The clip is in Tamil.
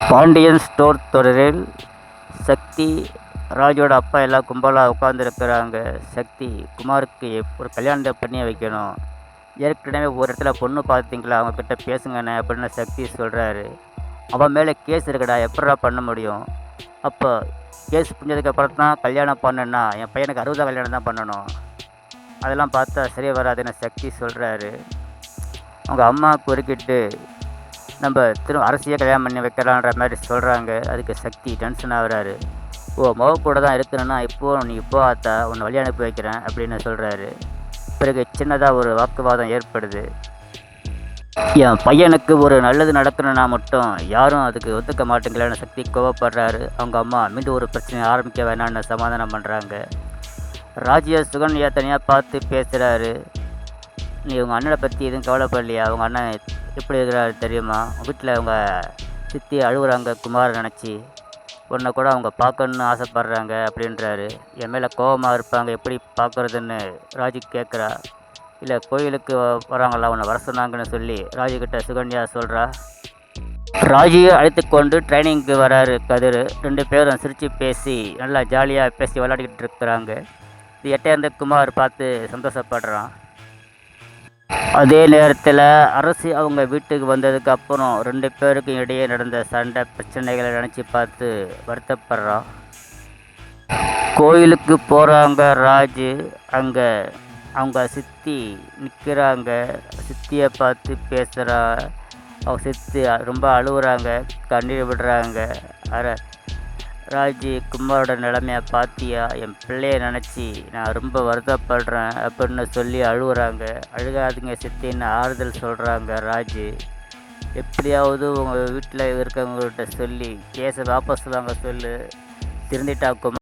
பாண்டியன் ஸ்டோர் தொடரில் சக்தி ராஜோட அப்பா எல்லாம் கும்பலாக உட்காந்துருக்கிறாங்க சக்தி குமாருக்கு ஒரு கல்யாணத்தை பண்ணி வைக்கணும். ஏற்கனவே ஒரு இடத்துல பொண்ணு பார்த்தீங்களா அவங்கக்கிட்ட பேசுங்கண்ணே அப்படின்னு சக்தி சொல்கிறாரு அவன் மேலே கேஸ் இருக்குடா எப்படிடா பண்ண முடியும்? அப்போ கேஸ் புரிஞ்சதுக்கப்புறம் தான் கல்யாணம் பண்ணுன்னா என் பையனுக்கு அறுபதாம் கல்யாணம் தான் பண்ணணும். அதெல்லாம் பார்த்தா சரியாக வராதுன்னு சக்தி சொல்கிறாரு அவங்க அம்மா குறுக்கிட்டு நம்ம திரு அரசியல் கல்யாணம் பண்ணி வைக்கலான்ற மாதிரி சொல்கிறாங்க அதுக்கு சக்தி டென்ஷன் ஆகிறாரு. ஓ மக கூட தான் இருக்கணும்னா இப்போ நீ இப்போ ஆத்தா உன்னை வழி அனுப்பி வைக்கிறேன் அப்படின்னு சொல்கிறாரு பிறகு சின்னதாக ஒரு வாக்குவாதம் ஏற்படுது. என் பையனுக்கு ஒரு நல்லது நடக்கணும்னா மட்டும் யாரும் அதுக்கு ஒத்துக்க மாட்டேங்களான்னு சக்தி கோவப்படுறாரு. அவங்க அம்மா மீண்டும் ஒரு பிரச்சனையை ஆரம்பிக்க வேணாம்னு சமாதானம் பண்ணுறாங்க ராஜ்ய சுகன்யா தனியாக பார்த்து பேசுகிறாரு நீ உங்கள் அண்ணனை பற்றி எதுவும் கவலைப்படலையா? அவங்க அண்ணன் எப்படி இருக்கிறாரு தெரியுமா? வீட்டில் அவங்க சித்தி அழுகுறாங்க குமாரை நினச்சி. உன்னை கூட அவங்க பார்க்கணுன்னு ஆசைப்பட்றாங்க அப்படின்றாரு. என் மேலே கோபமாக இருப்பாங்க எப்படி பார்க்குறதுன்னு ராஜி கேட்குறா இல்லை கோயிலுக்கு வராங்களா உன்னை வர சொன்னாங்கன்னு சொல்லி ராஜுக்கிட்ட சுகன்யா சொல்கிறா ராஜியை அழைத்து கொண்டு ட்ரைனிங்க்கு வராரு கதிர். ரெண்டு பேரும் சிரித்து பேசி நல்லா ஜாலியாக பேசி விளையாடிக்கிட்டு இருக்கிறாங்க. இது எட்டேர்ந்த குமார் பார்த்து சந்தோஷப்படுறான். அதே நேரத்தில் அரசு அவங்க வீட்டுக்கு வந்ததுக்கு அப்புறம் ரெண்டு பேருக்கும் இடையே நடந்த சண்டை பிரச்சனைகளை நினச்சி பார்த்து வருத்தப்படுறோம். கோயிலுக்கு போகிறாங்க ராஜு. அங்கே அவங்க சித்தி நிற்கிறாங்க சித்தியை பார்த்து பேசுகிறா அவங்க சித்தி ரொம்ப அழுகுறாங்க கண்ணீர் விடுறாங்க. அரை ராஜி குமாரோட நிலைமைய பார்த்தியா? என் பிள்ளைய நினச்சி நான் ரொம்ப வருத்தப்படுறேன் அப்படின்னு சொல்லி அழுகுறாங்க. அழுகாதீங்க சித்தின்னு ஆறுதல் சொல்கிறாங்க ராஜு. எப்படியாவது உங்கள் வீட்டில் இருக்கவங்ககிட்ட சொல்லி கேஸை வாபஸ் வாங்க சொல்லு. திருந்திட்டா குமார்